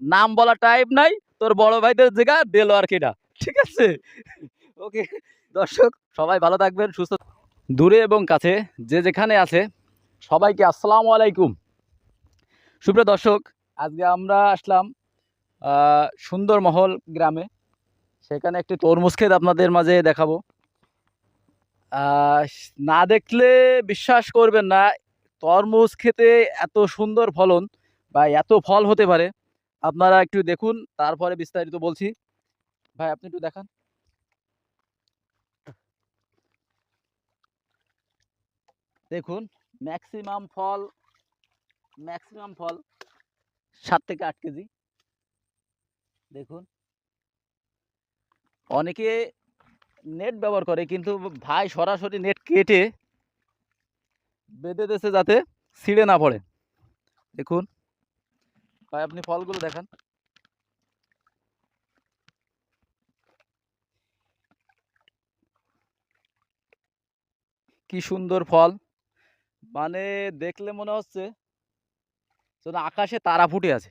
নাম বলা টাইপ নাই তোর বড় ভাইদের জায়গা দেলো আর কিনা ঠিক আছে? ওকে দর্শক সবাই ভালো থাকবেন সুস্থ দূরে এবং কাছে যে যেখানে আছে সবাইকে আসসালামু আলাইকুম। সুপ্রিয় দর্শক আজকে আমরা আসলাম সুন্দরমহল গ্রামে। সেখানে একটি তরমুজ ক্ষেত আপনাদের মাঝে দেখাবো। না দেখলে বিশ্বাস করবেন না তরমুজ খেতে এত সুন্দর ফলন বা এত ফল হতে পারে। আপনারা একটু দেখুন, তারপরে বিস্তারিত বলছি। ভাই, আপনি একটু দেখান। দেখুন ম্যাক্সিমাম ফল ম্যাক্সিমাম ফল সাত থেকে আট কেজি। দেখুন। অনেকে নেট ব্যবহার করে, কিন্তু ভাই সরাসরি নেট কেটে বেঁধে দিয়েছে যাতে ছিঁড়ে না পড়ে। দেখুন। ভাই, আপনি ফলগুলো দেখান। কি সুন্দর ফল। মানে দেখলে মনে হচ্ছে যেন আকাশে তারা ফুটে আছে।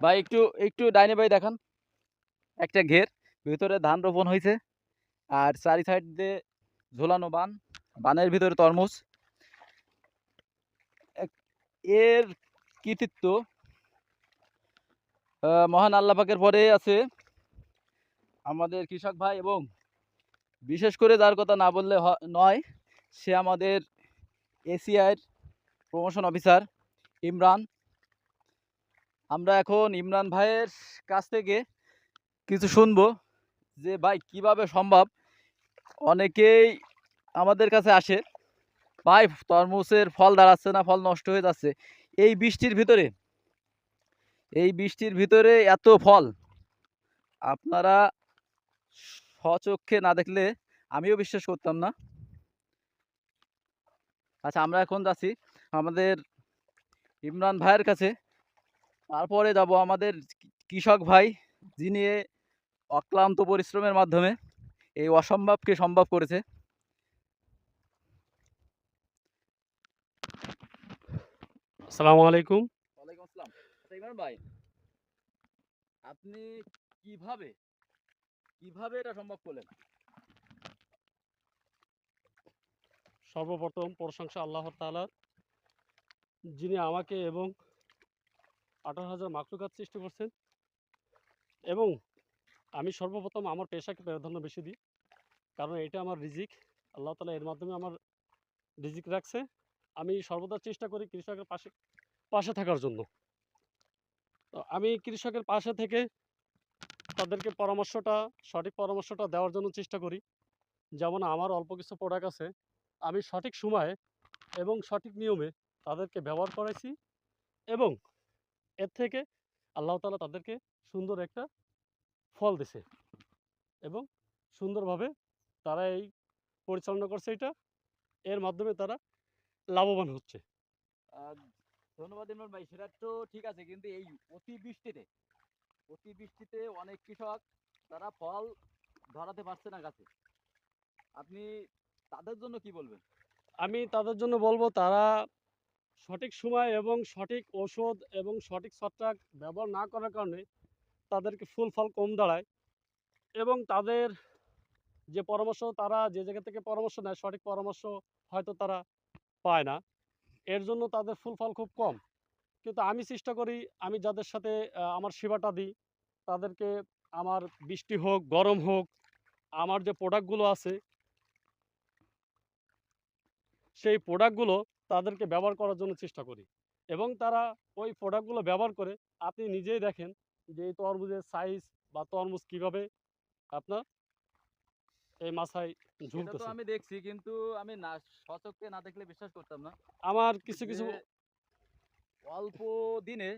ভাই, একটু একটু ডাইনে ভাই দেখান। একটা ঘের। ভিতরে ধান রোপণ হয়েছে আর চারি সাইড দিয়ে ঝোলানো বান, বানের ভিতরে তরমুজ। এর কৃতিত্ব মহান আল্লাহ পাকের পরে আছে। আমাদের কৃষক ভাই এবং বিশেষ করে যার কথা না বললে নয়, সে আমাদের এসিআইয়ের প্রমোশন অফিসার ইমরান। আমরা এখন ইমরান ভাইয়ের কাছ থেকে কিছু শুনব। যে, ভাই, কীভাবে সম্ভব? অনেকেই আমাদের কাছে আসে, ভাই, তরমুজের ফল দাঁড়াচ্ছে না, ফল নষ্ট হয়ে যাচ্ছে। এই বৃষ্টির ভিতরে, এই বৃষ্টির ভিতরে এত ফল, আপনারা স্বচক্ষে না দেখলে আমিও বিশ্বাস করতাম না। আচ্ছা আমরা এখন যাচ্ছি আমাদের ইমরান ভাইয়ের কাছে। তারপরে যাব আমাদের কৃষক ভাই, যিনি অক্লান্ত পরিশ্রমের মাধ্যমে এই অসম্ভবকে সম্ভব করেছে। আসসালামু আলাইকুম। ওয়ালাইকুম আসসালাম। আচ্ছা ইমরান ভাই আপনি কীভাবে কীভাবে এটা সম্ভব করলেন? সর্বপ্রথম প্রশংসা আল্লাহর তাআলার যিনি আমাকে এবং আঠারো হাজার মাকলুকাত সৃষ্টি করছেন এবং আমি সর্বপ্রথম আমার পেশাকে প্রাধান্য বেশি দিই। কারণ এটা আমার রিজিক। আল্লাহ তাআলা এর মাধ্যমে আমার রিজিক রাখছে। আমি সর্বদা চেষ্টা করি কৃষকের পাশে পাশে থাকার জন্য। তো আমি কৃষকের পাশে থেকে তাদেরকে পরামর্শটা, সঠিক পরামর্শটা দেওয়ার জন্য চেষ্টা করি। যেমন আমার অল্প কিছু প্রোডাক্ট আছে। আমি সঠিক সময়ে এবং সঠিক নিয়মে তাদেরকে ব্যবহার করাইছি এবং এর থেকে আল্লাহ তালা তাদেরকে সুন্দর একটা ফল দিছে এবং সুন্দরভাবে তারা এই পরিচালনা করছে এটা। এর মাধ্যমে তারা লাভবান হচ্ছে। ধন্যবাদ ইমরান ভাই সেটা তো ঠিক আছে কিন্তু এই অতিবৃষ্টিতে অতিবৃষ্টিতে অনেক কৃষক তারা ফল ধরাতে পারছে না গাছে। আপনি তাদের জন্য কি বলবেন? আমি তাদের জন্য বলব তারা সঠিক সময় এবং সঠিক ঔষধ এবং সঠিক ছত্রাক ব্যবহার না করার কারণে তাদেরকে ফুল ফল কম দাঁড়ায় এবং তাদের যে পরামর্শ তারা যে জায়গা থেকে পরামর্শ নেয়, সঠিক পরামর্শ হয়তো তারা পায় না। এর জন্য তাদের ফুল ফল খুব কম। কিন্তু আমি চেষ্টা করি, আমি যাদের সাথে আমার সেবাটা দিই, তাদেরকে আমার বৃষ্টি হোক, গরম হোক, আমার যে প্রোডাক্টগুলো আছে, সেই প্রোডাক্টগুলো তাদেরকে ব্যবহার করার জন্য চেষ্টা করি। এবং তারা ওই প্রোডাক্টগুলো ব্যবহার করে, আপনি নিজেই দেখেন যে এই তরমুজের সাইজ বা তরমুজ কীভাবে আপনার এই তো ঝুলতেছে? আমি দেখছি কিন্তু আমি না সচক্ষে না দেখলে বিশ্বাস করতাম না। আমার কিছু কিছু অল্প দিনে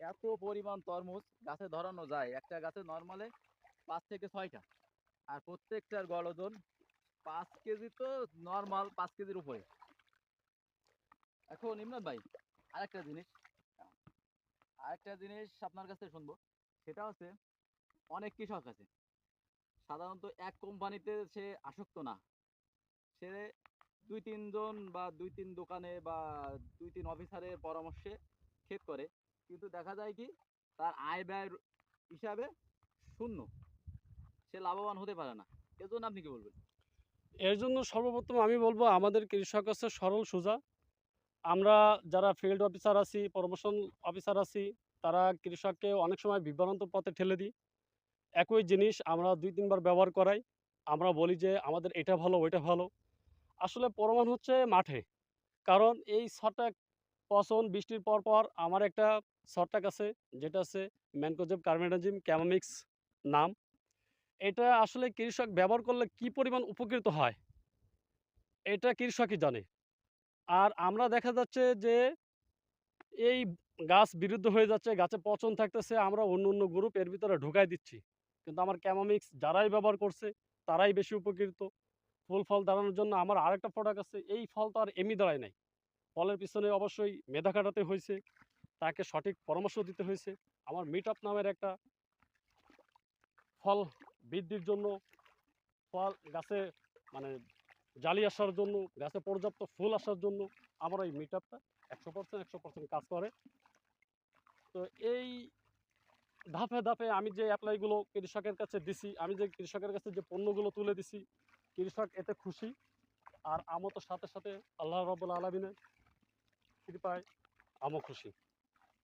এত পরিমাণ তরমুজ গাছে ধরানো যায়। একটা গাছে নর্মালে পাঁচ থেকে ছয়টা। আর প্রত্যেকটার গড় ওজন পাঁচ কেজি তো নর্মাল পাঁচ কেজির উপরে। এখন ইমরান ভাই আরেকটা জিনিস। আরেকটা জিনিস আপনার কাছে শুনব। সেটা হচ্ছে অনেক কৃষক আছে। সাধারণত এক কোম্পানিতে সে আসক্ত না। সে দুই তিনজন বা দুই তিন দোকানে বা দুই তিন অফিসারের পরামর্শে ক্ষেত করে। কিন্তু দেখা যায় কি, তার আয় ব্যয় হিসাবে শূন্য। সে লাভবান হতে পারে না। এজন্য আপনি কি বলবেন? এর জন্য সর্বপ্রথম আমি বলব, আমাদের কৃষক হচ্ছে সরল সোজা। আমরা যারা ফিল্ড অফিসার আছি প্রমোশন অফিসার আছি, তারা কৃষককে অনেক সময় বিভ্রান্ত পথে ঠেলে দিই। একই জিনিস আমরা দুই, তিনবার ব্যবহার করাই। আমরা বলি যে, আমাদের এটা ভালো, ওইটা ভালো। আসলে প্রমাণ হচ্ছে মাঠে। কারণ এই ছটাক পচন বৃষ্টির পর পর আমার একটা ছটাক আছে, যেটা আছে ম্যানকোজেব কার্মেডাজিম ক্যামামিক্স নাম। এটা আসলে কৃষক ব্যবহার করলে কি পরিমাণ উপকৃত হয়? এটা কৃষকই জানে। আর আমরা দেখা যাচ্ছে যে, এই গাছ বিরুদ্ধ হয়ে যাচ্ছে, গাছে পচন থাকতেছে, আমরা অন্য অন্য গ্রুপ এর ভিতরে ঢুকাই দিচ্ছি। কিন্তু আমার ক্যামামিক্স যারাই ব্যবহার করছে, তারাই বেশি উপকৃত। ফুল ফল দাঁড়ানোর জন্য আমার আরেকটা প্রোডাক্ট আছে, এই ফল তো আর এমনি দাঁড়ায় নাই। ফলের পিছনে অবশ্যই মেধা কাটাতে হয়েছে, তাকে সঠিক পরামর্শ দিতে হয়েছে। আমার মিট আপ নামের একটা ফল বৃদ্ধির জন্য ফল গাছে মানে জালি আসার জন্য, গাছে পর্যাপ্ত ফুল আসার জন্য আমার এই মিট আপটা একশো পার্সেন্ট একশো পার্সেন্ট কাজ করে। তো এই ধাপে ধাপে আমি যে অ্যাপ্লাইগুলো কৃষকের কাছে দিছি, আমি যে কৃষকের কাছে যে পণ্যগুলো তুলে দিছি, কৃষক এতে খুশি। আর আমও তো সাথে সাথে আল্লাহ রব্বুল আলমিনের কৃপায় আমও খুশি।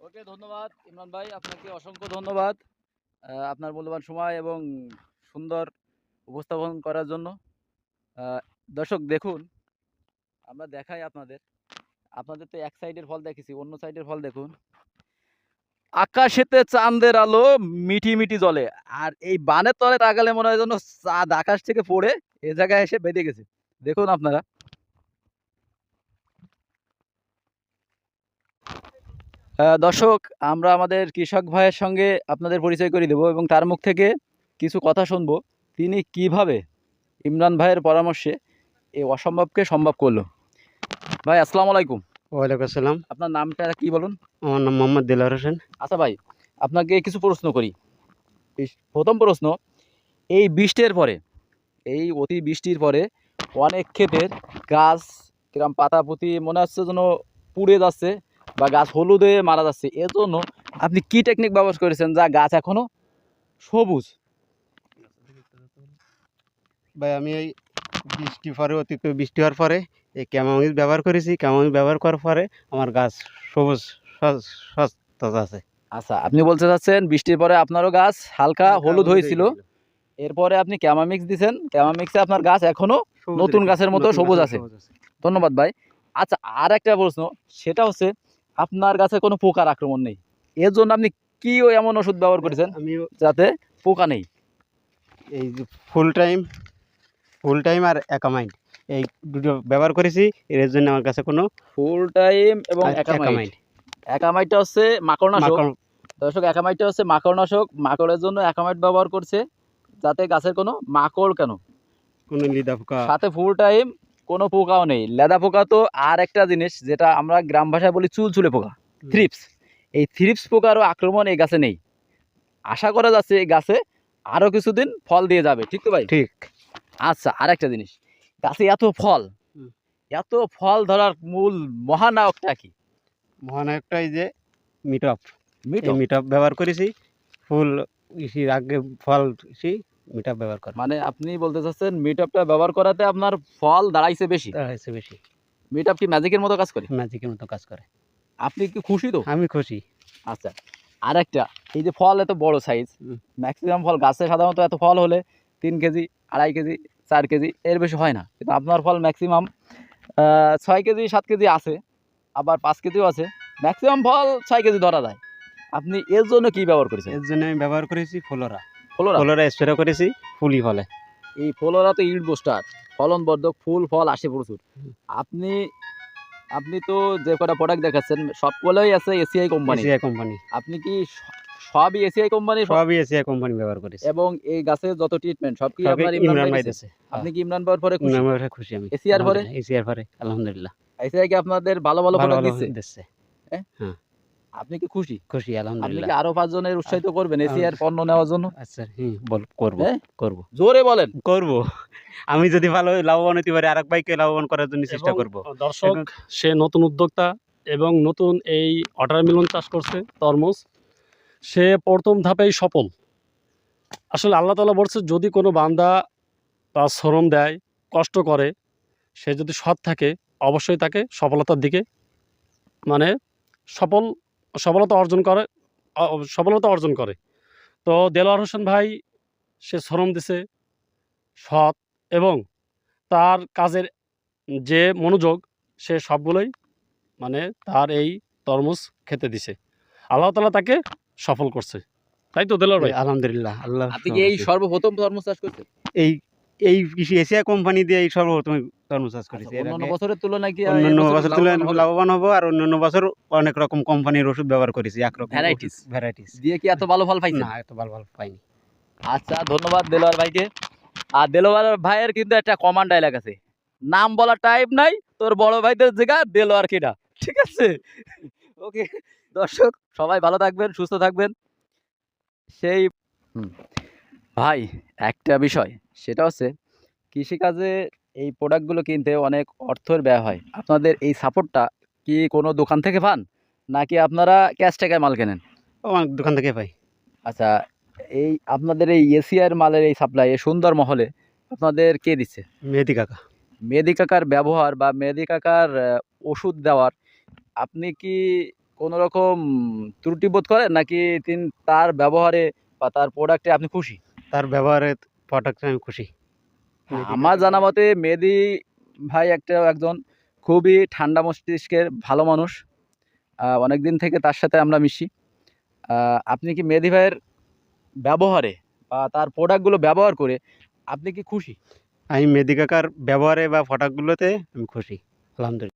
ওকে, ধন্যবাদ। ইমরান ভাই, আপনাকে অসংখ্য ধন্যবাদ আপনার মূল্যবান সময় এবং সুন্দর উপস্থাপন করার জন্য। দর্শক দেখুন, আমরা দেখাই আপনাদের। আপনাদের তো এক সাইডের ফল দেখেছি, অন্য সাইডের ফল দেখুন। আকাশেতে চাঁদের আলো, মিটি মিটি জলে। আর এই বানের তলে তাকালে মনে হয় যেন চাঁদ আকাশ থেকে পড়ে এ জায়গায় এসে বেঁধে গেছে। দেখুন আপনারা। দর্শক, আমরা আমাদের কৃষক ভাইয়ের সঙ্গে আপনাদের পরিচয় করে দেব এবং তার মুখ থেকে কিছু কথা শুনব। তিনি কীভাবে ইমরান ভাইয়ের পরামর্শে এই অসম্ভবকে সম্ভব করল। ভাই আসসালামু আলাইকুম। ওয়ালাইকুম আসসালাম। আপনার নামটা কি বলুন? আমার নাম মোহাম্মদ দিলার হোসেন। আচ্ছা ভাই আপনাকে কিছু প্রশ্ন করি। প্রথম প্রশ্ন এই বৃষ্টির পরে এই অতি বৃষ্টির পরে অনেক ক্ষেতের গাছ কিরম পাতা পুঁতি মনে হচ্ছে যেন পুড়ে যাচ্ছে বা গাছ হলুদে মারা যাচ্ছে। এর জন্য আপনি কি টেকনিক ব্যবহার করেছেন যা গাছ এখনও সবুজ? ভাই আমি এই বৃষ্টি পরে অতিরিক্ত বৃষ্টি হওয়ার পরে এই ক্যামামিজ ব্যবহার করেছি। ক্যামামিজ ব্যবহার করার পরে আমার গাছ সবুজ সস- সস্তা আছে। আচ্ছা আপনি বলতে চাচ্ছেন বৃষ্টির পরে আপনারও গাছ হালকা হলুদ হয়েছিল। এরপরে আপনি ক্যামামিক্স দিচ্ছেন ক্যামামিক্সে আপনার গাছ এখনও নতুন গাছের মতো সবুজ আছে। ধন্যবাদ ভাই। আচ্ছা আর একটা প্রশ্ন সেটা হচ্ছে আপনার গাছে কোনো পোকার আক্রমণ নেই। এর জন্য আপনি কি ও এমন ওষুধ ব্যবহার করেছেন আমি যাতে পোকা নেই? এই যে ফুল টাইম ফুল টাইম আর একামাইন্ড এই দুটো ব্যবহার করেছি এর জন্য আমার কাছে কোনো ফুল টাইম এবং একামাইন্ড একামাইটটা হচ্ছে মাকড়নাশক। দর্শক একামাইটটা হচ্ছে মাকড়নাশক। মাকড়ের জন্য একামাইট ব্যবহার করছে যাতে গাছের কোনো মাকড় কেন? কোনো লিদা পোকা। সাথে ফুল টাইম কোনো পোকাও নেই। লেদা পোকা তো আর একটা জিনিস যেটা আমরা গ্রাম ভাষায় বলি চুলচুলে পোকা থ্রিপস এই থ্রিপস পোকারও আক্রমণ এই গাছে নেই। আশা করা যাচ্ছে এই গাছে আরও কিছুদিন ফল দিয়ে যাবে ঠিক তো ভাই? ঠিক। আচ্ছা আরেকটা জিনিস। গাছে এত ফল এত ফল ধরার মূল মহানায়কটা কি? মহানায়কটা এই যে মিট আপ মিট এই মিট আপ ব্যবহার করেছি ফুল আগে ফল ইসি মিট আপ ব্যবহার করা। মানে আপনি বলতে চাচ্ছেন মিট আপটা ব্যবহার করাতে আপনার ফল দাঁড়াইছে বেশি? দাঁড়াইছে বেশি। মিট আপ কি ম্যাজিকের মতো কাজ করে? ম্যাজিকের মতো কাজ করে। আপনি কি খুশি তো? আমি খুশি। আচ্ছা আরেকটা এই যে ফল এত বড় সাইজ ম্যাক্সিমাম ফল গাছে সাধারণত এত ফল হলে তিন কেজি আড়াই কেজি চার কেজি এর বেশি হয় না। কিন্তু আপনার ফল ম্যাক্সিমাম ছয় কেজি সাত কেজি আছে আবার পাঁচ কেজিও আছে। ম্যাক্সিমাম ফল ছয় কেজি ধরা যায়। আপনি এর জন্য কি ব্যবহার করেছেন? এর জন্য আমি ব্যবহার করেছি ফলোরা। ফলোরা? ফলোরা স্প্রে করেছি ফুলই ফলে। এই ফলোরা তো ইল্ড বুস্টার ফলন বর্ধক ফুল ফল আসে প্রচুর। আপনি আপনি তো যে কটা প্রোডাক্ট দেখাচ্ছেন সবগুলোই আছে এসিআই কোম্পানি এসিআই কোম্পানি আপনি কি সবই এসিআই কোম্পানির সবই এসিআই কোম্পানি ব্যবহার করেছি এবং এই গাছের যত ট্রিটমেন্ট সব কি আপনার ইমরান ভাই দিয়েছে আপনি কি ইমরান ভাইয়ের পরে খুশি? ইমরান খুশি আমি। এসিআর পরে? এসিআর পরে আলহামদুলিল্লাহ। এসিআই কি আপনাদের ভালো ভালো প্রোডাক্ট দিচ্ছে? দিচ্ছে। আপনি কি খুশি? খুশি আপনি আলহামদুলিল্লাহ কি আরও পাঁচজনের উৎসাহিত করবেন এসিআর পণ্য নেওয়ার জন্য? আচ্ছা হুম বল করব হ্যাঁ? করব। জোরে বলেন। করব। আমি যদি ভালো লাভবান হতে পারি আরেক ভাইকে লাভবান করার জন্য চেষ্টা করব। দর্শক সে নতুন উদ্যোক্তা এবং নতুন এই ওয়াটারমেলন চাষ করছে তরমুজ। সে প্রথম ধাপেই সফল। আসলে আল্লাহ তালা বলছে, যদি কোনো বান্দা তার শ্রম দেয়, কষ্ট করে, সে যদি সৎ থাকে, অবশ্যই তাকে সফলতার দিকে মানে সফল, সফলতা অর্জন করে সফলতা অর্জন করে। তো দেলোয়ার হোসেন ভাই, সে শ্রম দিছে, সৎ এবং তার কাজের যে মনোযোগ, সে সবগুলোই মানে তার এই তরমুজ খেতে দিছে। আল্লাহ তালা তাকে সফল করছে। তাই তো দেলোয়ার ভাই? আলহামদুলিল্লাহ আল্লাহ আপনি কি এই সর্বপ্রথম তরমুজ চাষ করছেন? এই এই কৃষি এশিয়া কোম্পানি দিয়ে এই সর্বপ্রথম তরমুজ চাষ করেছি। এর অন্যান্য বছরের তুলনায় কি অন্যান্য বছর লাভবান তুলনায় লাভবান হব? আর অন্যান্য বছর অনেক রকম কোম্পানির ওষুধ ব্যবহার করেছি একরকম Varieties? ভ্যারাইটিস দিয়ে কি এত ভালো ফল পাইছেন? না এত ভালো ভালো পাইনি। আচ্ছা ধন্যবাদ দেলোয়ার ভাইকে। আর দেলোয়ার ভাইয়ের কিন্তু একটা কমান্ড ডায়লগ আছে। নাম বলা টাইপ নাই তোর বড় ভাইদের জায়গা দেলোয়ার কিনা। ঠিক আছে? ওকে দর্শক সবাই ভালো থাকবেন সুস্থ থাকবেন। সেই ভাই একটা বিষয় সেটা হচ্ছে কৃষিকাজে এই প্রোডাক্টগুলো কিনতে অনেক অর্থের ব্যয় হয়। আপনাদের এই সাপোর্টটা কি কোনো দোকান থেকে পান? নাকি আপনারা ক্যাশ টাকায় মাল কেনেন? ও অনেক দোকান থেকে পাই। আচ্ছা এই আপনাদের এই এশিয়ার মালের এই সাপ্লাই এই সুন্দর মহলে আপনাদের কে দিচ্ছে? মেহেদি কাকা। মেহেদি কাকার ব্যবহার বা মেহেদি কাকার ওষুধ দেওয়ার আপনি কি কোনো রকম ত্রুটি বোধ করেন? নাকি তিন তার ব্যবহারে বা তার প্রোডাক্টে আপনি খুশি? তার ব্যবহারে প্রোডাক্টে আমি খুশি। মেহেদি আমার জানা মতে মেহেদি ভাই একটা একজন খুবই ঠান্ডা মস্তিষ্কের ভালো মানুষ। অনেক দিন থেকে তার সাথে আমরা মিশি। আপনি কি মেহেদি ভাইয়ের ব্যবহারে বা তার প্রোডাক্টগুলো ব্যবহার করে আপনি কি খুশি? আমি মেহেদি কাকার ব্যবহারে বা প্রোডাক্টগুলোতে আমি খুশি আলহামদুলিল্লাহ।